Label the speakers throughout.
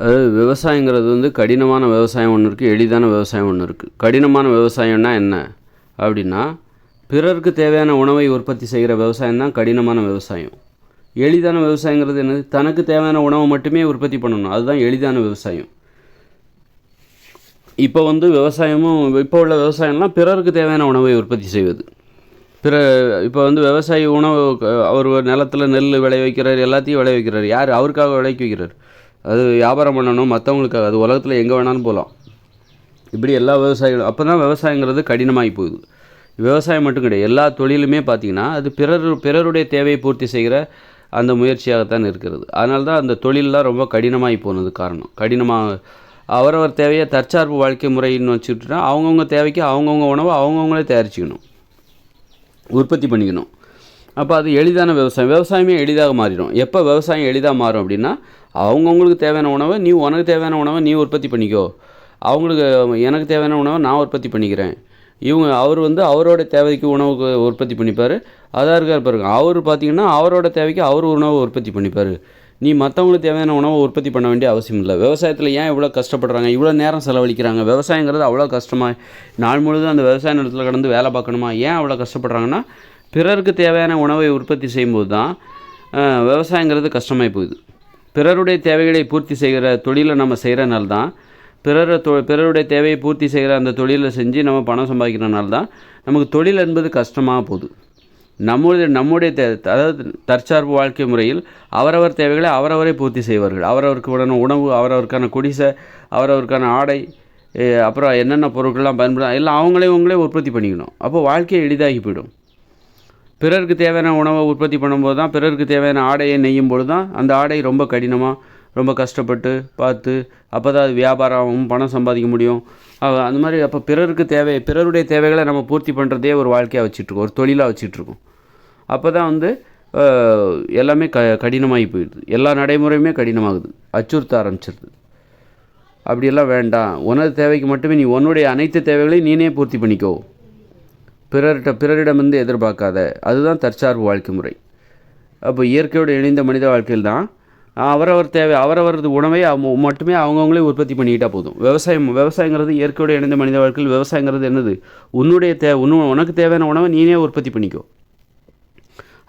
Speaker 1: அதாவது விவசாயங்கிறது வந்து கடினமான விவசாயம் ஒன்று இருக்குது எளிதான விவசாயம் ஒன்று இருக்குது கடினமான விவசாயம்னா என்ன? அப்படின்னா பிறருக்கு தேவையான உணவை உற்பத்தி செய்கிற விவசாயம் தான் கடினமான விவசாயம். எளிதான விவசாயங்கிறது என்னது? தனக்கு தேவையான உணவை மட்டுமே உற்பத்தி பண்ணணும். அதுதான் எளிதான விவசாயம். இப்போ வந்து விவசாயமும் இப்போ உள்ள விவசாயம்லாம் பிறருக்கு தேவையான உணவை உற்பத்தி செய்வது. பிற இப்போ வந்து விவசாயி உணவு அவர் நிலத்தில் நிலத்துல நெல் விளைய வைக்கிறார் எல்லாத்தையும் விளைய வைக்கிறார் யார்? அவருக்காக விளைவிக்க வைக்கிறார். அது வியாபாரம் பண்ணணும் மற்றவங்களுக்காக அது உலகத்தில் எங்கே வேணாலும் போகலாம் இப்படி எல்லா விவசாயிகளும் அப்போ தான் விவசாயங்கிறது கடினமாகி போகுது. விவசாயம் மட்டும் கிடையாது எல்லா தொழிலுமே பார்த்திங்கன்னா அது பிறர் பிறருடைய தேவையை பூர்த்தி செய்கிற அந்த முயற்சியாகத்தான் இருக்கிறது. அதனால தான் அந்த தொழிலெலாம் ரொம்ப கடினமாகி போனது காரணம். கடினமாக அவரவர் தேவையை தற்சார்பு வாழ்க்கை முறைன்னு வச்சுக்கிட்டா அவங்கவுங்க தேவைக்கு அவங்கவுங்க உணவை அவங்கவுங்களே தயாரிச்சுக்கணும். உற்பத்தி பண்ணிக்கணும். அப்போ அது எளிதான விவசாயம். விவசாயமே எளிதாக மாறிடும். எப்போ விவசாயம் எளிதாக மாறும் அப்படின்னா அவங்கவுங்களுக்கு தேவையான உணவை நீ உனக்கு தேவையான உணவை நீ உற்பத்தி பண்ணிக்கோ. அவங்களுக்கு எனக்கு தேவையான உணவை நான் உற்பத்தி பண்ணிக்கிறேன். இவங்க அவர் வந்து அவரோட தேவைக்கு உணவுக்கு உற்பத்தி பண்ணிப்பார். அதாக இருக்கார் பாருங்க அவர் பார்த்தீங்கன்னா அவரோட தேவைக்கு அவர் உணவை உற்பத்தி பண்ணிப்பார். நீ மற்றவங்களுக்கு தேவையான உணவை உற்பத்தி பண்ண வேண்டிய அவசியம் இல்லை. விவசாயத்தில் ஏன் இவ்வளோ கஷ்டப்படுறாங்க இவ்வளோ நேரம் செலவழிக்கிறாங்க? விவசாயங்கிறது அவ்வளோ கஷ்டமாக நாள் முழுதும் அந்த விவசாய நிலத்தில் கடந்து வேலை பார்க்கணுமா? ஏன் அவ்வளோ கஷ்டப்படுறாங்கன்னா பிறருக்கு தேவையான உணவை உற்பத்தி செய்யும்போது தான் விவசாயங்கிறது கஷ்டமாகி போகுது. பிறருடைய தேவைகளை பூர்த்தி செய்கிற தொழிலை நம்ம செய்கிறனால தான் பிறர் தொ பிறருடைய தேவையை பூர்த்தி செய்கிற அந்த தொழிலை செஞ்சு நம்ம பணம் சம்பாதிக்கிறனால தான் நமக்கு தொழில் என்பது கஷ்டமாக போகுது. நம்முடைய நம்முடைய தே அதாவது தற்சார்பு வாழ்க்கை முறையில் அவரவர் தேவைகளை அவரவரே பூர்த்தி செய்வார்கள். அவரவருக்கு உடனே உணவு அவரவருக்கான குடிசை அவரவருக்கான ஆடை அப்புறம் என்னென்ன பொருட்கள்லாம் பயன்படும் எல்லாம் அவங்களே அவங்களே உற்பத்தி பண்ணிக்கணும். அப்போ வாழ்க்கையை எளிதாகி போயிடும். பிறருக்கு தேவையான உணவை உற்பத்தி பண்ணும்போது தான் பிறருக்கு தேவையான ஆடையை நெய்யும் பொழுது தான் அந்த ஆடை ரொம்ப கடினமாக ரொம்ப கஷ்டப்பட்டு பார்த்து அப்போ தான் அது வியாபாரமும் பணம் சம்பாதிக்க முடியும். அந்த மாதிரி அப்போ பிறருக்கு தேவை பிறருடைய தேவைகளை நம்ம பூர்த்தி பண்ணுறதே ஒரு வாழ்க்கையாக வச்சுட்ருக்கோம் ஒரு தொழிலாக வச்சுட்ருக்கோம் அப்போ தான் வந்து எல்லாமே க கடினமாகி போயிடுது. எல்லா நடைமுறையுமே கடினமாகுது. அச்சுறுத்த ஆரம்பிச்சிருது. அப்படியெல்லாம் வேண்டாம். உனது தேவைக்கு மட்டுமே நீ உன்னுடைய அனைத்து தேவைகளையும் நீனே பூர்த்தி பண்ணிக்கோ. பிறர்கிட்ட பிறரிடமிருந்து எதிர்பார்க்காத அதுதான் தற்சார்பு வாழ்க்கை முறை. அப்போ இயற்கையோடு இணைந்த மனித வாழ்க்கையில் தான் அவரவர் தேவை அவரவரது உணவை அவங்க மட்டுமே அவங்கவுங்களே உற்பத்தி பண்ணிக்கிட்டால் போதும். விவசாயம் விவசாயங்கிறது இயற்கையோடு இணைந்த மனித வாழ்க்கையில் விவசாயங்கிறது என்னது? உன்னுடைய தே உன்னு உனக்கு தேவையான உணவை நீனே உற்பத்தி பண்ணிக்கோ.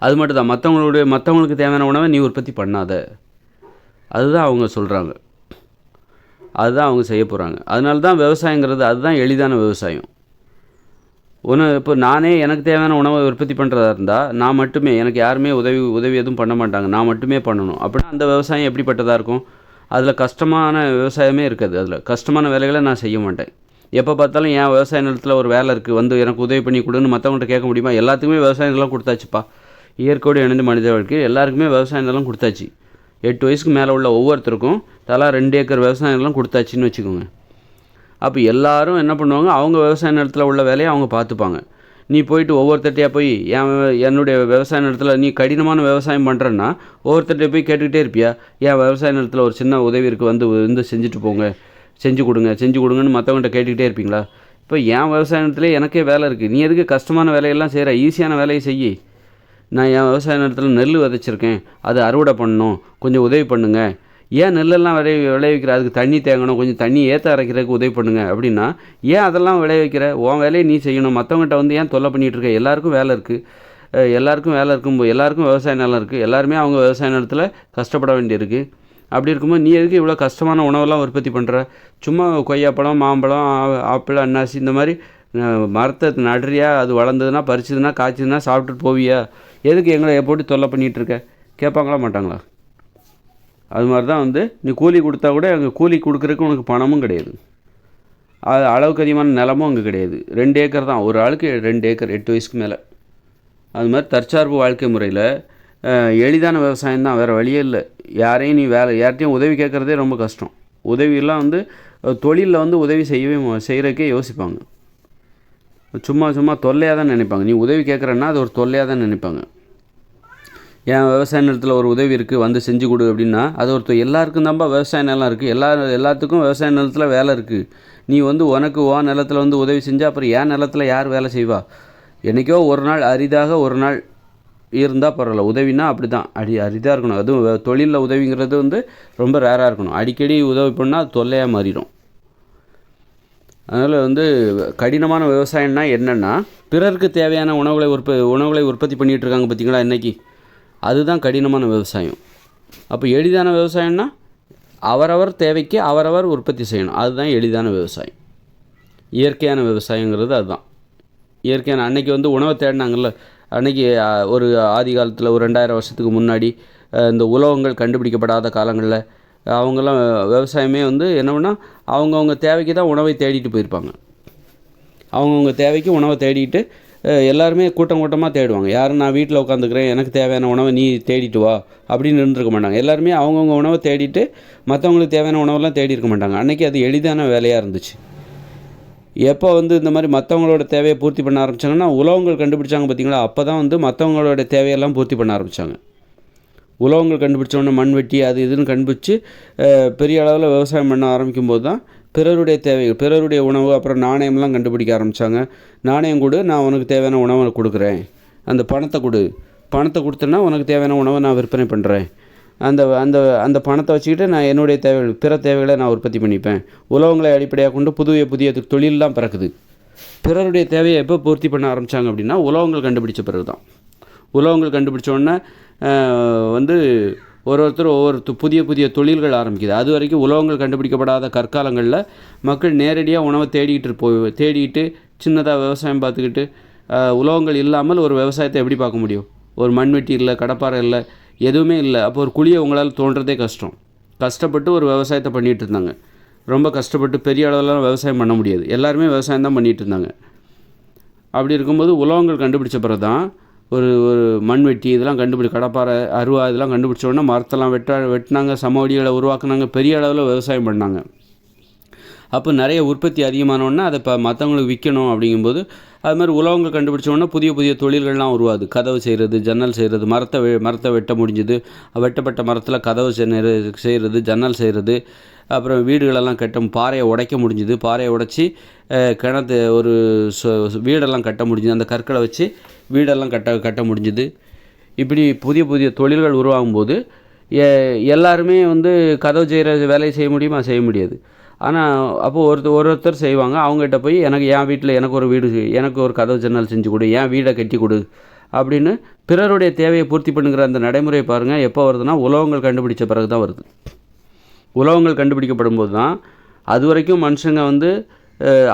Speaker 1: அது மட்டும் தான் மற்றவங்களுடைய மற்றவங்களுக்கு தேவையான உணவை நீ உற்பத்தி பண்ணாத. அதுதான் அவங்க சொல்கிறாங்க அதுதான் அவங்க செய்ய போகிறாங்க அதனால தான் விவசாயங்கிறது அதுதான் எளிதான விவசாயம். ஒன்று இப்போ நானே எனக்கு தேவையான உணவை உற்பத்தி பண்ணுறதா இருந்தால் நான் மட்டுமே எனக்கு யாருமே உதவி உதவி எதுவும் பண்ண மாட்டாங்க. நான் மட்டுமே பண்ணணும். அப்படின்னா அந்த விவசாயம் எப்படிப்பட்டதாக இருக்கும்? அதில் கஷ்டமான விவசாயமே இருக்காது. அதில் கஷ்டமான வேலைகளை நான் செய்ய மாட்டேன். எப்போ பார்த்தாலும் என் விவசாய நிலத்தில் ஒரு வேலை இருக்குது வந்து எனக்கு உதவி பண்ணி கொடுன்னு மற்றவங்கள்ட்ட கேட்க முடியுமா? எல்லாத்துக்குமே விவசாய நிலம் கொடுத்தாச்சுப்பா. இயற்கையோடு இணைந்து மனித வாழ்க்கை எல்லாருக்குமே விவசாய நிலம் கொடுத்தாச்சு. எட்டு வயசுக்கு மேலே உள்ள ஒவ்வொருத்தருக்கும் தலா ரெண்டு ஏக்கர் விவசாய நிலம் கொடுத்தாச்சின்னு வச்சுக்கோங்க. அப்போ எல்லாரும் என்ன பண்ணுவாங்க? அவங்க விவசாய நிலத்தில் உள்ள வேலையை அவங்க பார்த்துப்பாங்க. நீ போயிட்டு ஒவ்வொருத்தட்டையாக போய் என் என்னுடைய விவசாய நிலத்தில் நீ கடினமான விவசாயம் பண்ணுறன்னா ஒவ்வொருத்தர்கிட்ட போய் கேட்டுக்கிட்டே இருப்பியா? என் விவசாய நிலத்தில் ஒரு சின்ன உதவி இருக்குது வந்து வந்து செஞ்சுட்டு போங்க. செஞ்சு கொடுங்க செஞ்சு கொடுங்கன்னு மற்றவங்கள்ட்ட கேட்டுக்கிட்டே இருப்பீங்களா? இப்போ என் விவசாய நிலத்துல எனக்கே வேலை இருக்குது நீ எதுக்கு கஷ்டமான வேலையெல்லாம் செய்கிற ஈஸியான வேலையை செய்யி. நான் என் விவசாய நிலத்தில் நெல் விதைச்சிருக்கேன். அது அறுவடை பண்ணணும். கொஞ்சம் உதவி பண்ணுங்கள் ஏன் நெல்லெல்லாம் விளை விளைவிக்கிற? அதுக்கு தண்ணி தேங்கணும். கொஞ்சம் தண்ணி ஏற்ற அரைக்கிறதுக்கு உதவி பண்ணுங்க. அப்படின்னா ஏன் அதெல்லாம் விளைவிக்கிற? உன் வேலையை நீ செய்யணும். மற்றவங்ககிட்ட வந்து ஏன் தொல்லை பண்ணிகிட்டு இருக்க? எல்லாருக்கும் வேலை இருக்குது எல்லாருக்கும் வேலை இருக்கும். எல்லாருக்கும் விவசாய நிலம் இருக்குது எல்லாருமே அவங்க விவசாய நிலத்தில் கஷ்டப்பட வேண்டியிருக்கு. அப்படி இருக்கும்போது நீ எதுக்கு இவ்வளோ கஷ்டமான உணவெல்லாம் உற்பத்தி பண்ணுற சும்மா கொய்யாப்பழம் மாம்பழம் ஆ- ஆப்பிள் அன்னாசி இந்த மாதிரி மரத்தை நடுறியா? அது வளர்ந்ததுன்னா பறிச்சதுன்னா காய்ச்சதுன்னா சாப்பிட்டுட்டு போவியா? எதுக்கு எங்களை போட்டு தொல்லை பண்ணிகிட்டு இருக்க? கேட்பாங்களா மாட்டாங்களா? அது மாதிரி தான் வந்து நீ கூலி கொடுத்தா கூட அங்கே கூலி கொடுக்குறதுக்கு உனக்கு பணமும் கிடையாது. அது அளவுக்கு அதிகமான நிலமும் அங்கே கிடையாது. ரெண்டு ஏக்கர் தான். ஒரு ஆளுக்கு ரெண்டு ஏக்கர் எட்டு வயசுக்கு மேலே. அது மாதிரி தற்சார்பு வாழ்க்கை முறையில் எளிதான விவசாயம் தான். வேறு வழியே இல்லை. யாரையும் நீ வேலை யார்கிட்டையும் உதவி கேட்குறதே ரொம்ப கஷ்டம். உதவியெல்லாம் வந்து தொழிலில் வந்து உதவி செய்யவே செய்கிறக்கே யோசிப்பாங்க. சும்மா சும்மா தொல்லையாக தான் நினைப்பாங்க. நீ உதவி கேட்குறன்னா அது ஒரு தொல்லையாக தான் நினைப்பாங்க. என் விவசாய நிலத்தில் ஒரு உதவி இருக்குது வந்து செஞ்சு கொடு அப்படின்னா அது ஒருத்தர் எல்லாருக்கும் தான்ப்பா விவசாய நிலம் இருக்குது எல்லா எல்லாத்துக்கும் விவசாய நிலத்தில் வேலை இருக்குது நீ வந்து உனக்கு ஓ நிலத்தில் வந்து உதவி செஞ்சால் அப்புறம் என் நிலத்தில் யார் வேலை செய்வா? என்றைக்கோ ஒரு நாள் அரிதாக ஒரு நாள் இருந்தால் பரவாயில்ல. உதவினா அப்படி தான் அடி அரிதாக இருக்கணும். அதுவும் தொழிலில் உதவிங்கிறது வந்து ரொம்ப ரேராக இருக்கணும். அடிக்கடி உதவி பண்ணால் அது தொல்லையாக மாறிடும். அதனால் வந்து கடினமான விவசாயம்னா என்னென்னா பிறருக்கு தேவையான உணவுகளை உற்ப உணவுகளை உற்பத்தி பண்ணிகிட்டு இருக்காங்க பார்த்தீங்களா இன்றைக்கி அதுதான் கடினமான விவசாயம். அப்போ எளிதான விவசாயம்னா அவரவர் தேவைக்கு அவரவர் உற்பத்தி செய்யணும். அதுதான் எளிதான விவசாயம். இயற்கையான விவசாயங்கிறது அதுதான். இயற்கையான அன்னைக்கு வந்து உணவை தேடினாங்கல்ல அன்னைக்கு ஒரு ஆதி காலத்தில் ஒரு ரெண்டாயிரம் வருஷத்துக்கு முன்னாடி இந்த உலோகங்கள் கண்டுபிடிக்கப்படாத காலங்களில் அவங்கெல்லாம் விவசாயமே வந்து என்ன அவங்கவுங்க தேவைக்கு தான் உணவை தேடிட்டு போயிருப்பாங்க. அவங்கவுங்க தேவைக்கு உணவை தேடிட்டு எல்லாருமே கூட்டம் கூட்டமாக தேடுவாங்க. யாரும் நான் வீட்டில் உட்காந்துக்கிறேன் எனக்கு தேவையான உணவை நீ தேடிட்டு வா. அப்படின்னு இருந்திருக்க மாட்டாங்க. எல்லாருமே அவங்கவுங்க உணவை தேடிட்டு மற்றவங்களுக்கு தேவையான உணவெல்லாம் தேடி இருக்க மாட்டாங்க. அன்றைக்கி அது எளிதான வேலையாக இருந்துச்சு. எப்போ வந்து இந்த மாதிரி மற்றவங்களோட தேவையை பூர்த்தி பண்ண ஆரம்பிச்சாங்கன்னா உலகங்கள் கண்டுபிடிச்சாங்க பார்த்தீங்களா அப்போ தான் வந்து மற்றவங்களோட தேவையெல்லாம் பூர்த்தி பண்ண ஆரம்பித்தாங்க உலகங்கள் கண்டுபிடிச்சோன்னே மண்வெட்டி அது இதுன்னு கண்டுபிடிச்சி பெரிய அளவில் விவசாயம் பண்ண ஆரம்பிக்கும் போது தான் பிறருடைய தேவைகள் பிறருடைய உணவு அப்புறம் நாணயம்லாம் கண்டுபிடிக்க ஆரம்பித்தாங்க நாணயம் கொடு நான் உனக்கு தேவையான உணவை கொடுக்குறேன். அந்த பணத்தை கொடு. பணத்தை கொடுத்தேன்னா உனக்கு தேவையான உணவை நான் விற்பனை பண்ணுறேன் அந்த அந்த அந்த பணத்தை வச்சுக்கிட்டு நான் என்னுடைய தேவைகள் பிற தேவைகளை நான் உற்பத்தி பண்ணிப்பேன். உலகங்களை அடிப்படையாக கொண்டு புதிய புதிய தொழிலெலாம் பிறக்குது. பிறருடைய தேவையை எப்போ பூர்த்தி பண்ண ஆரம்பித்தாங்க அப்படின்னா உலகங்கள் கண்டுபிடிச்ச பிறகு தான் உலகங்கள் கண்டுபிடிச்ச உடனே வந்து ஒரு ஒருத்தர் ஒவ்வொரு புதிய புதிய தொழில்கள் ஆரம்பிக்குது. அது வரைக்கும் உலகங்கள் கண்டுபிடிக்கப்படாத கற்காலங்களில் மக்கள் நேரடியாக உணவை தேடிக்கிட்டு போய் தேடிக்கிட்டு சின்னதாக விவசாயம் பார்த்துக்கிட்டு உலகங்கள் உலோகங்கள் இல்லாமல் ஒரு விவசாயத்தை எப்படி பார்க்க முடியும்? ஒரு மண்வெட்டி இல்லை கடப்பாறை இல்லை எதுவுமே இல்லை. அப்போ ஒரு குழியை உங்களால் தோன்றதே கஷ்டம். கஷ்டப்பட்டு ஒரு விவசாயத்தை பண்ணிகிட்டு இருந்தாங்க. ரொம்ப கஷ்டப்பட்டு பெரிய அளவுலாம் விவசாயம் பண்ண முடியாது. எல்லாருமே விவசாயம் தான் பண்ணிகிட்டு இருந்தாங்க. அப்படி இருக்கும்போது உலோகங்கள் கண்டுபிடிச்ச பிறகு தான் ஒரு ஒரு மண்வெட்டி இதெல்லாம் கண்டுபிடி கடப்பாறை அருவா இதெல்லாம் கண்டுபிடிச்சோடனே மரத்தெல்லாம் வெட்ட வெட்டினாங்க சமவெளிகளை உருவாக்குனாங்க பெரிய அளவில் விவசாயம் பண்ணாங்க. அப்போ நிறைய உற்பத்தி அதிகமானோடனே அதை இப்போ மற்றவங்களுக்கு விற்கணும் அப்படிங்கும்போது அது மாதிரி உலகங்கள் கண்டுபிடிச்சோடனே புதிய புதிய தொழில்கள்லாம் உருவாது கதவு செய்கிறது ஜன்னல் செய்கிறது மரத்தை வெ மரத்தை வெட்ட முடிஞ்சுது. வெட்டப்பட்ட மரத்தில் கதவு செய்கிறது ஜன்னல் செய்கிறது. அப்புறம் வீடுகளெல்லாம் கட்ட பாறையை உடைக்க முடிஞ்சுது. பாறையை உடைச்சி கிணத்து ஒரு வீடெல்லாம் கட்ட முடிஞ்சுது. அந்த கற்களை வச்சு வீடெல்லாம் கட்ட கட்ட முடிஞ்சுது. இப்படி புதிய புதிய தொழில்கள் உருவாகும் போது எல்லாருமே வந்து கதவு செய்கிற வேலையை செய்ய முடியுமா? செய்ய முடியாது. ஆனால் அப்போது ஒருத்தர் ஒரு ஒருத்தர் செய்வாங்க. அவங்ககிட்ட போய் எனக்கு என் வீட்டில் எனக்கு ஒரு வீடு எனக்கு ஒரு கதவு ஜன்னல் செஞ்சு கொடு என் வீடை கட்டி கொடு அப்படின்னு பிறருடைய தேவையை பூர்த்தி பண்ணுங்கிற அந்த நடைமுறை பாருங்கள் எப்போ வருதுன்னா உலோகங்கள் கண்டுபிடிச்ச பிறகு தான் வருது. உலகங்கள் கண்டுபிடிக்கப்படும் போது தான் அது வரைக்கும் மனுஷங்க வந்து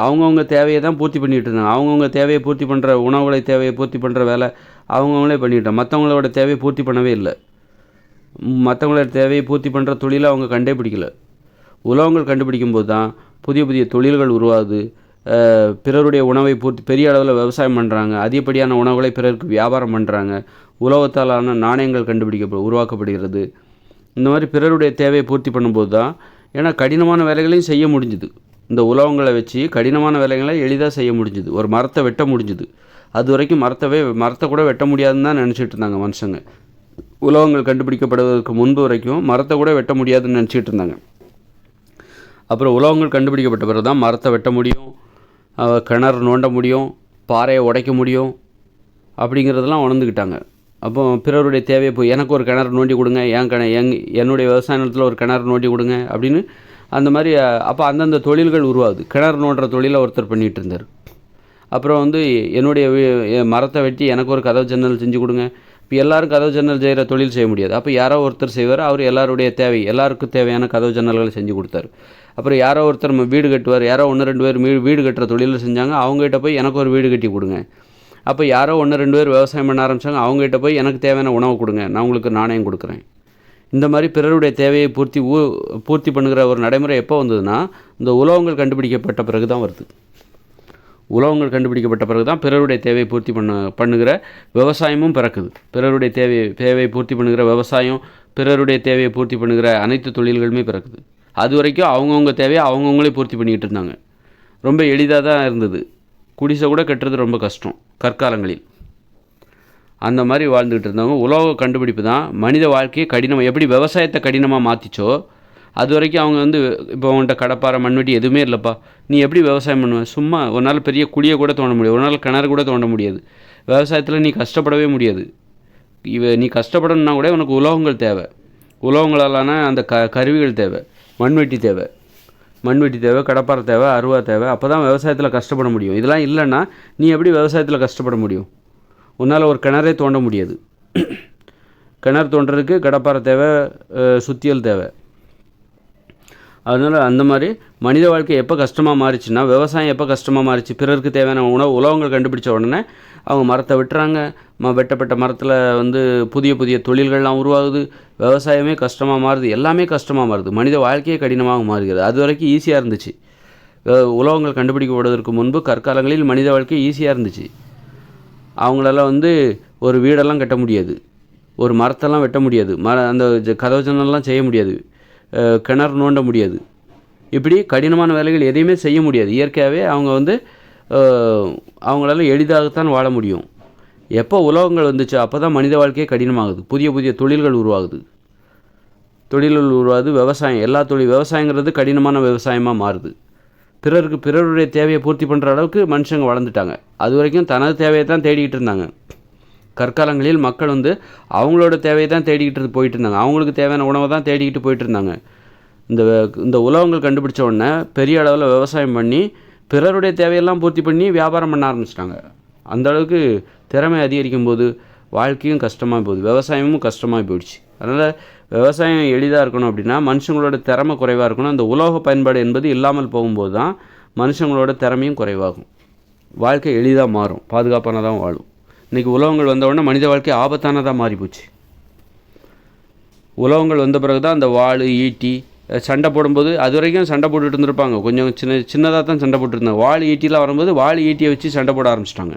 Speaker 1: அவங்கவுங்க தேவையை தான் பூர்த்தி பண்ணிகிட்டு இருந்தாங்க. அவங்கவுங்க தேவையை பூர்த்தி பண்ணுற உணவுகளை தேவையை பூர்த்தி பண்ணுற வேலை அவங்கவுங்களே பண்ணிக்கிட்டாங்க மற்றவங்களோட தேவையை பூர்த்தி பண்ணவே இல்லை. மற்றவங்களோட தேவையை பூர்த்தி பண்ணுற தொழிலை அவங்க கண்டே பிடிக்கல உலகங்கள் கண்டுபிடிக்கும் போது தான் புதிய புதிய தொழில்கள் உருவாகுது. பிறருடைய உணவை பூர்த்தி பெரிய அளவில் விவசாயம் பண்ணுறாங்க அதிகப்படியான உணவுகளை பிறருக்கு வியாபாரம் பண்ணுறாங்க உலகத்தாலான நாணயங்கள் கண்டுபிடிக்க உருவாக்கப்படுகிறது. இந்த மாதிரி பிறருடைய தேவையை பூர்த்தி பண்ணும்போது தான் ஏன்னா கடினமான வேலைகளையும் செய்ய முடிஞ்சுது. இந்த உலகங்களை வச்சு கடினமான வேலைகளை எளிதாக செய்ய முடிஞ்சுது. ஒரு மரத்தை வெட்ட முடிஞ்சுது. அது வரைக்கும் மரத்தவே மரத்தை கூட வெட்ட முடியாதுன்னு தான் நினச்சிட்டு இருந்தாங்க மனுஷங்க. உலோகங்கள் கண்டுபிடிக்கப்படுவதற்கு முன்பு வரைக்கும் மரத்தை கூட வெட்ட முடியாதுன்னு நினச்சிட்டு இருந்தாங்க. அப்புறம் உலோகங்கள் கண்டுபிடிக்கப்பட்ட பிறகு தான் மரத்தை வெட்ட முடியும். கிணறு நோண்ட முடியும். பாறையை உடைக்க முடியும். அப்படிங்கிறதெல்லாம் உணர்ந்துக்கிட்டாங்க அப்போ பிறருடைய தேவையை போய் எனக்கு ஒரு கிணறு நோண்டி கொடுங்க என் கிண எங் என்னுடைய விவசாய நிலத்தில் ஒரு கிணறு நோண்டி கொடுங்க அப்படின்னு அந்த மாதிரி அப்போ அந்தந்த தொழில்கள் உருவாகுது. கிணறு நோண்டுற தொழிலை ஒருத்தர் பண்ணிகிட்டு இருந்தார். அப்புறம் வந்து என்னுடைய மரத்தை வெட்டி எனக்கு ஒரு கதவு ஜன்னல் செஞ்சு கொடுங்க. இப்போ எல்லாரும் கதவு ஜன்னல் செய்கிற தொழில் செய்ய முடியாது. அப்போ யாரோ ஒருத்தர் செய்வார் அவர் எல்லாருடைய தேவை எல்லாருக்கும் தேவையான கதவு ஜன்னல்களை செஞ்சு கொடுத்தாரு. அப்புறம் யாரோ ஒருத்தர் வீடு கட்டுவார் யாரோ ஒன்று ரெண்டு பேர் வீ- வீடு கட்டுற தொழிலில் செஞ்சாங்க அவங்ககிட்ட போய் எனக்கு ஒரு வீடு கட்டி கொடுங்க. அப்போ யாரோ ஒன்று ரெண்டு பேர் விவசாயம் பண்ண ஆரம்பித்தாங்க அவங்ககிட்ட போய் எனக்கு தேவையான உணவு கொடுங்க. நான் உங்களுக்கு நாணயம் கொடுக்குறேன். இந்த மாதிரி பிறருடைய தேவையை பூர்த்தி ஊ பூர்த்தி பண்ணுகிற ஒரு நடைமுறை எப்போ வந்ததுன்னா இந்த உலோகங்கள் கண்டுபிடிக்கப்பட்ட பிறகு தான் வருது. உலோகங்கள் கண்டுபிடிக்கப்பட்ட பிறகு தான் பிறருடைய தேவையை பூர்த்தி பண்ண பண்ணுகிற விவசாயமும் பிறக்குது. பிறருடைய தேவை தேவையை பூர்த்தி பண்ணுகிற விவசாயம் பிறருடைய தேவையை பூர்த்தி பண்ணுகிற அனைத்து தொழில்களுமே பிறக்குது. அது வரைக்கும் அவங்கவுங்க தேவையை அவங்கவுங்களே பூர்த்தி பண்ணிக்கிட்டு இருந்தாங்க. ரொம்ப எளிதாக தான் இருந்தது. குடிசை கூட கட்டுறது ரொம்ப கஷ்டம் கற்காலங்களில். அந்த மாதிரி வாழ்ந்துக்கிட்டு இருந்தவங்க உலோக கண்டுபிடிப்பு தான் மனித வாழ்க்கையை கடினம் எப்படி விவசாயத்தை கடினமாக மாற்றிச்சோ அது வரைக்கும் அவங்க வந்து இப்போ உன்கிட்ட கடப்பாறை மண்வெட்டி எதுவுமே இல்லைப்பா. நீ எப்படி விவசாயம் பண்ணுவேன் சும்மா ஒரு நாள் பெரிய குழியை கூட தோண்ட முடியாது. ஒரு நாள் கிணறு கூட தோண்ட முடியாது. விவசாயத்தில் நீ கஷ்டப்படவே முடியாது. இவ நீ கஷ்டப்படணுன்னா கூட உனக்கு உலோகங்கள் தேவை. உலோகங்களாலான அந்த க கருவிகள் தேவை. மண்வெட்டி தேவை. மண்வெட்டி தேவை கடப்பாறை தேவை அருவா தேவை. அப்போ தான் விவசாயத்தில் கஷ்டப்பட முடியும். இதெல்லாம் இல்லைன்னா நீ எப்படி விவசாயத்தில் கஷ்டப்பட முடியும்? உன்னால் ஒரு கிணறே தோண்ட முடியாது. கிணறு தோண்டுறதுக்கு கடப்பாறை தேவை சுத்தியல் தேவை. அதனால் அந்த மாதிரி மனித வாழ்க்கை எப்போ கஷ்டமாக மாறிச்சுன்னா விவசாயம் எப்போ கஷ்டமாக மாறிச்சு பிறருக்கு தேவையான உணவு உலகங்கள் கண்டுபிடிச்ச உடனே அவங்க மரத்தை வெட்டுறாங்க. ம வெட்டப்பட்ட மரத்தில் வந்து புதிய புதிய தொழில்கள்லாம் உருவாகுது. விவசாயமே கஷ்டமாக மாறுது. எல்லாமே கஷ்டமாக மாறுது. மனித வாழ்க்கையே கடினமாக மாறுகிறது. அது வரைக்கும் ஈஸியாக இருந்துச்சு. உலகங்கள் கண்டுபிடிக்கப்படுவதற்கு முன்பு கற்காலங்களில் மனித வாழ்க்கை ஈஸியாக இருந்துச்சு. அவங்களால வந்து ஒரு வீடெல்லாம் கட்ட முடியாது. ஒரு மரத்தெல்லாம் வெட்ட முடியாது. மர அந்த கதவு ஜன்னல்லாம் செய்ய முடியாது. கிணறு நோண்ட முடியாது. இப்படி கடினமான வேலைகள் எதையுமே செய்ய முடியாது. இயற்கையாகவே அவங்க வந்து அவங்களால எளிதாகத்தான் வாழ முடியும். எப்போ உலோகங்கள் வந்துச்சோ அப்போ தான் மனித வாழ்க்கையே கடினமாகுது. புதிய புதிய தொழில்கள் உருவாகுது. தொழில்கள் உருவாகுது விவசாயம் எல்லா தொழில் விவசாயங்கிறது கடினமான விவசாயமாக மாறுது. பிறருக்கு பிறருடைய தேவையை பூர்த்தி பண்ணுற அளவுக்கு மனுஷங்க வளர்ந்துட்டாங்க. அது வரைக்கும் தனது தேவையை தான் தேடிக்கிட்டு இருந்தாங்க. கற்காலங்களில் மக்கள் வந்து அவங்களோட தேவையை தான் தேடிக்கிட்டு போயிட்டு இருந்தாங்க. அவங்களுக்கு தேவையான உணவை தான் தேடிக்கிட்டு போயிட்டு இருந்தாங்க. இந்த இந்த உலகங்கள் கண்டுபிடிச்ச உடனே பெரிய அளவில் விவசாயம் பண்ணி பிறருடைய தேவையெல்லாம் பூர்த்தி பண்ணி வியாபாரம் பண்ண ஆரம்பிச்சிட்டாங்க. அந்த அளவுக்கு திறமை அதிகரிக்கும் போது வாழ்க்கையும் கஷ்டமாக போகுது. விவசாயமும் கஷ்டமாக போயிடுச்சு. அதனால் விவசாயம் எளிதாக இருக்கணும் அப்படின்னா மனுஷங்களோட திறமை குறைவாக இருக்கணும். அந்த உலோக பயன்பாடு என்பது இல்லாமல் போகும்போது தான் மனுஷங்களோட திறமையும் குறைவாகும். வாழ்க்கை எளிதாக மாறும். பாதுகாப்பானதாக வாழும். இன்றைக்கி உலகங்கள் வந்தவுடனே மனித வாழ்க்கை ஆபத்தானதாக மாறிப்போச்சு. உலகங்கள் வந்த பிறகு தான் அந்த வாள் ஈட்டி சண்டை போடும்போது அது வரைக்கும் சண்டை போட்டுட்டு இருந்திருப்பாங்க. கொஞ்சம் சின்ன சின்னதாக தான் சண்டை போட்டுருந்தாங்க. வாள் ஈட்டிலாம் வரும்போது வாள் ஈட்டியை வச்சு சண்டை போட ஆரம்பிச்சிட்டாங்க.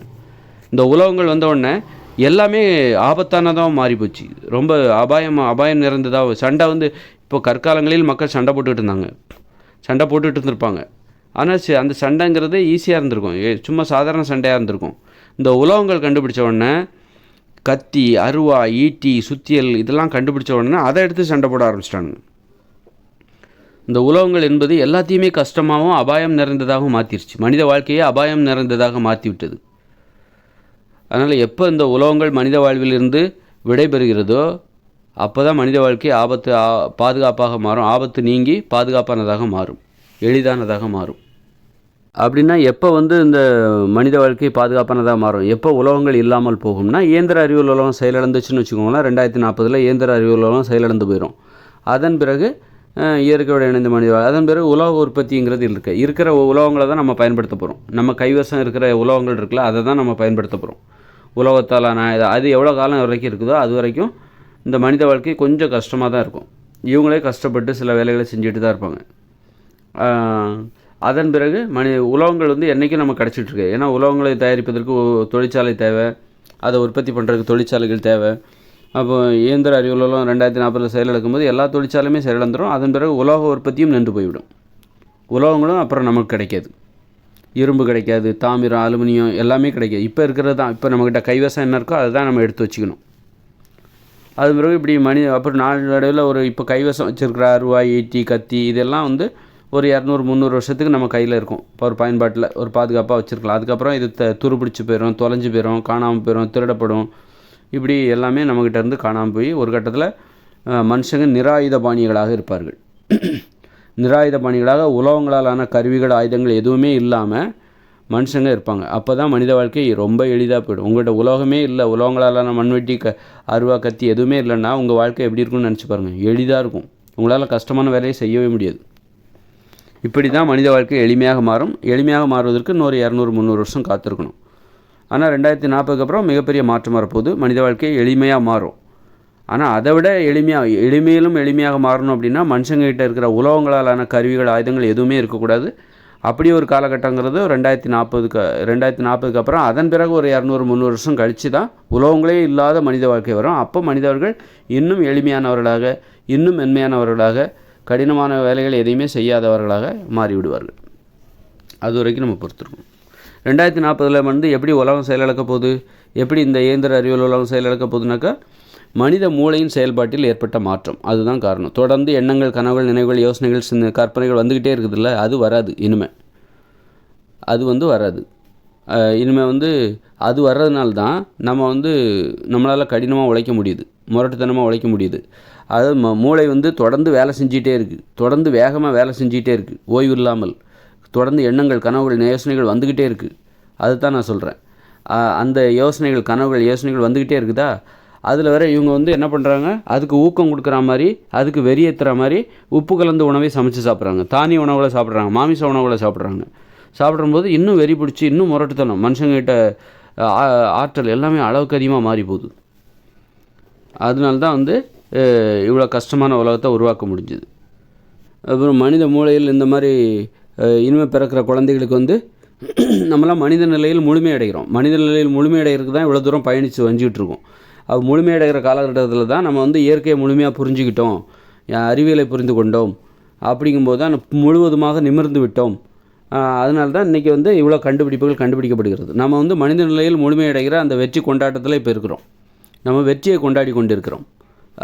Speaker 1: இந்த உலகங்கள் வந்தவுடனே எல்லாமே ஆபத்தானதாக மாறிப்போச்சு. ரொம்ப அபாயம் அபாயம் நிறைந்ததாக சண்டை வந்து இப்போ கற்காலங்களில் மக்கள் சண்டை போட்டுக்கிட்டு இருந்தாங்க. சண்டை போட்டுட்டு இருந்திருப்பாங்க. ஆனால் அந்த சண்டைங்கிறது ஈஸியாக இருந்திருக்கும். ஏ- சும்மா சாதாரண சண்டையாக இருந்திருக்கும். இந்த உலோகங்கள் கண்டுபிடிச்ச உடனே கத்தி அருவா ஈட்டி சுத்தியல் இதெல்லாம் கண்டுபிடிச்ச உடனே அதை எடுத்து சண்டை போட ஆரம்பிச்சிட்டானுங்க இந்த உலகங்கள் என்பது எல்லாத்தையுமே கஷ்டமாகவும் அபாயம் நிறைந்ததாகவும் மாற்றிருச்சு மனித வாழ்க்கையை அபாயம் நிறைந்ததாக மாற்றி விட்டது அதனால் எப்போ இந்த உலகங்கள் மனித வாழ்விலிருந்து விடைபெறுகிறதோ அப்போ தான் மனித வாழ்க்கை ஆபத்து ஆ- பாதுகாப்பாக மாறும். ஆபத்து நீங்கி பாதுகாப்பானதாக மாறும். எளிதானதாக மாறும். அப்படின்னா எப்போ வந்து இந்த மனித வாழ்க்கை பாதுகாப்பானதாக மாறும்? எப்போ உலகங்கள் இல்லாமல் போகும்னா இயந்திர அறிவியல் உலகம் செயலிழந்துச்சுன்னு வச்சுக்கோங்களேன் ரெண்டாயிரத்தி நாற்பதில் இயந்திர அறிவியல் உலகம் செயலிழந்து போயிடும் அதன் பிறகு இயற்கையோட இணைந்த மனித அதன் பிறகு உலக உற்பத்திங்கிறது இருக்கு. இருக்கிற உலகங்களை தான் நம்ம பயன்படுத்த போகிறோம் நம்ம கைவசம் இருக்கிற உலகங்கள் இருக்குல்ல அதை தான் நம்ம பயன்படுத்த போகிறோம் உலகத்தாலான நான் அது எவ்வளோ காலம் வரைக்கும் இருக்குதோ அது வரைக்கும் இந்த மனித வாழ்க்கை கொஞ்சம் கஷ்டமாக தான் இருக்கும். இவங்களே கஷ்டப்பட்டு சில வேலைகளை செஞ்சுட்டு தான் இருப்பாங்க. அதன் பிறகு மனித உலோகங்கள் வந்து என்றைக்கும் நம்ம கிடச்சிட்ருக்கு ஏன்னா உலோகங்களை தயாரிப்பதற்கு தொழிற்சாலை தேவை. அதை உற்பத்தி பண்ணுறதுக்கு தொழிற்சாலைகள் தேவை. அப்போ இயந்திர அறிவியலும் ரெண்டாயிரத்தி நாற்பதில் செயலிழக்கும் போது எல்லா தொழிற்சாலையுமே செயலிழந்துடும் அதன் பிறகு உலோக உற்பத்தியும் நின்று போய்விடும். உலோகங்களும் அப்புறம் நமக்கு கிடைக்காது. இரும்பு கிடைக்காது தாமிரம் அலுமினியம் எல்லாமே கிடைக்காது. இப்போ இருக்கிறது தான். இப்போ நம்மக்கிட்ட கைவசம் என்ன இருக்கோ அதை தான் நம்ம எடுத்து வச்சுக்கணும். அது பிறகு இப்படி மனித அப்புறம் நாளடைவில் ஒரு இப்போ கைவசம் வச்சுருக்கிற அருவாய் ஈட்டி கத்தி இதெல்லாம் வந்து ஒரு இரநூறு முந்நூறு வருஷத்துக்கு நம்ம கையில் இருக்கும். இப்போ ஒரு பயன்பாட்டில் ஒரு பாதுகாப்பாக வச்சுருக்கலாம். அதுக்கப்புறம் இது த துருபிடிச்சு போயிடும் தொலைஞ்சு போயிடும் காணாமல் போயிடும் திருடப்படும். இப்படி எல்லாமே நம்மக்கிட்ட இருந்து காணாமல் போய் ஒரு கட்டத்தில் மனுஷங்க நிராயுத பாணிகளாக இருப்பார்கள். நிராயுத பாணிகளாக உலகங்களாலான கருவிகள் ஆயுதங்கள் எதுவுமே இல்லாமல் மனுஷங்க இருப்பாங்க. அப்போ தான் மனித வாழ்க்கை ரொம்ப எளிதாக போயிடும். உங்கள்கிட்ட உலோகமே இல்லை உலோகங்களாலான மண்வெட்டி க அருவா கத்தி எதுவுமே இல்லைன்னா உங்கள் வாழ்க்கை எப்படி இருக்கும்னு நினச்சி பாருங்கள் எளிதாக இருக்கும். உங்களால் கஷ்டமான வேலையை செய்யவே முடியாது. இப்படி தான் மனித வாழ்க்கை எளிமையாக மாறும். எளிமையாக மாறுவதற்கு இன்னொரு இரநூறு முந்நூறு வருஷம் காத்திருக்கணும். ஆனால் ரெண்டாயிரத்தி நாற்பதுக்கு அப்புறம் மிகப்பெரிய மாற்றம் வரப்போகுது. மனித வாழ்க்கை எளிமையாக மாறும். ஆனால் அதை விட எளிமையாக எளிமையிலும் எளிமையாக மாறணும் அப்படின்னா மனுஷங்ககிட்ட இருக்கிற உலோகங்களாலான கருவிகள் ஆயுதங்கள் எதுவுமே இருக்கக்கூடாது. அப்படி ஒரு காலகட்டங்கிறது ரெண்டாயிரத்தி நாற்பதுக்கு ரெண்டாயிரத்தி நாற்பதுக்கு அப்புறம் அதன் பிறகு ஒரு இரநூறு முந்நூறு வருஷம் கழித்து தான் உலோகங்களே இல்லாத மனித வாழ்க்கை வரும். அப்போ மனிதர்கள் இன்னும் எளிமையானவர்களாக இன்னும் மென்மையானவர்களாக கடினமான வேலைகள் எதையுமே செய்யாதவர்களாக மாறிவிடுவார்கள். அது வரைக்கும் நம்ம பொறுத்திருக்கணும். ரெண்டாயிரத்தி நாற்பதில் வந்து எப்படி உலகம் செயலிழக்க போகுது? எப்படி இந்த இயந்திர அறிவியல் உலகம் செயலிழக்க போகுதுனாக்கா மனித மூளையின் செயல்பாட்டில் ஏற்பட்ட மாற்றம். அதுதான் காரணம். தொடர்ந்து எண்ணங்கள் கனவுகள் நினைவுகள் யோசனைகள் சின்ன கற்பனைகள் வந்துக்கிட்டே இருக்குதுல்ல? அது வராது இனிமே. அது வந்து வராது. இனிமேல் வந்து அது வர்றதுனால தான் நம்ம வந்து நம்மளால் கடினமாக உழைக்க முடியுது. முரட்டுத்தனமாக உழைக்க முடியுது. அது ம மூளை வந்து தொடர்ந்து வேலை செஞ்சிகிட்டே இருக்குது தொடர்ந்து வேகமாக வேலை செஞ்சிகிட்டே இருக்குது ஓய்வு இல்லாமல். தொடர்ந்து எண்ணங்கள் கனவுகள் யோசனைகள் வந்துக்கிட்டே இருக்குது அது தான் நான் சொல்கிறேன் அந்த யோசனைகள் கனவுகள் யோசனைகள் வந்துக்கிட்டே இருக்குதா? அதில் வேற இவங்க வந்து என்ன பண்ணுறாங்க அதுக்கு ஊக்கம் கொடுக்குற மாதிரி அதுக்கு வெறியேற்றுற மாதிரி உப்பு கலந்த உணவை சமைச்சு சாப்பிட்றாங்க. தானிய உணவுகளை சாப்பிட்றாங்க. மாமிச உணவுகளை சாப்பிட்றாங்க. சாப்பிடும்போது இன்னும் வெறி பிடிச்சி இன்னும் முரட்டுத்தனம். மனுஷங்கிட்ட ஆற்றல் எல்லாமே அளவுக்கு அதிகமாக மாறி போகுது. அதனால தான் வந்து இவ்வளோ கஷ்டமான உலகத்தை உருவாக்க முடிஞ்சுது. அப்புறம் மனித மூளையில் இந்த மாதிரி இனிமே பிறக்கிற குழந்தைகளுக்கு வந்து நம்மளாம் மனித நிலையில் முழுமையடைகிறோம் மனித நிலையில் முழுமையடைகிறதுக்கு தான் இவ்வளோ தூரம் பயணித்து வஞ்சிக்கிட்டு இருக்கோம். அது முழுமையடைகிற காலகட்டத்தில் தான் நம்ம வந்து இயற்கையை முழுமையாக புரிஞ்சுக்கிட்டோம். அறிவியலை புரிந்து கொண்டோம். அப்படிங்கும்போது தான் முழுவதுமாக நிமிர்ந்து விட்டோம். அதனால தான் இன்றைக்கி வந்து இவ்வளோ கண்டுபிடிப்புகள் கண்டுபிடிக்கப்படுகிறது. நம்ம வந்து மனித நிலையில் முழுமையடைகிற அந்த வெற்றி கொண்டாட்டத்தில் இப்போ இருக்கிறோம். நம்ம வெற்றியை கொண்டாடி கொண்டிருக்கிறோம்.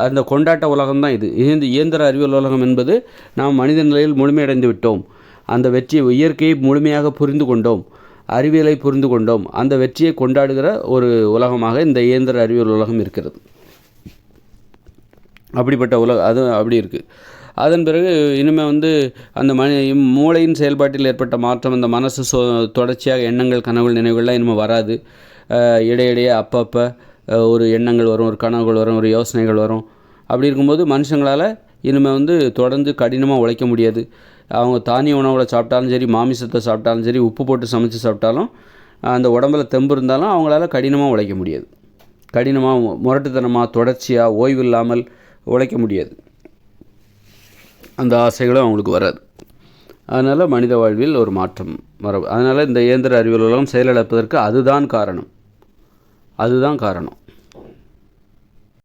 Speaker 1: அந்த கொண்டாட்ட உலகம் தான் இது. இயந்திர இயந்திர அறிவியல் உலகம் என்பது நாம் மனித நிலையில் முழுமையடைந்து விட்டோம். அந்த வெற்றியை இயற்கையை முழுமையாக புரிந்து கொண்டோம். அறிவியலை புரிந்து கொண்டோம். அந்த வெற்றியை கொண்டாடுகிற ஒரு உலகமாக இந்த இயந்திர அறிவியல் உலகம் இருக்கிறது. அப்படிப்பட்ட உலக அது அப்படி இருக்குது அதன் பிறகு இனிமேல் வந்து அந்த மனி மூளையின் செயல்பாட்டில் ஏற்பட்ட மாற்றம் அந்த மனசு சொ தொடர்ச்சியாக எண்ணங்கள் கனவுகள் நினைவுகள்லாம் இனிமேல் வராது. இடையிடையே அப்பப்போ ஒரு எண்ணங்கள் வரும் ஒரு கனவுகள் வரும் ஒரு யோசனைகள் வரும். அப்படி இருக்கும்போது மனுஷங்களால் இனிமேல் வந்து தொடர்ந்து கடினமாக உழைக்க முடியாது. அவங்க தானிய உணவுகளை சாப்பிட்டாலும் சரி மாமிசத்தை சாப்பிட்டாலும் சரி உப்பு போட்டு சமைச்சு சாப்பிட்டாலும் அந்த உடம்புல தெம்பு இருந்தாலும் அவங்களால கடினமாக உழைக்க முடியாது. கடினமாக முரட்டுத்தனமாக தொடர்ச்சியாக ஓய்வு இல்லாமல் உழைக்க முடியாது. அந்த ஆசைகளும் அவங்களுக்கு வராது. அதனால் மனித வாழ்வில் ஒரு மாற்றம் வர அதனால் இந்த இயந்திர அறிவியல் உலகம் செயலிழப்பதற்கு அதுதான் காரணம். அதுதான் காரணம்.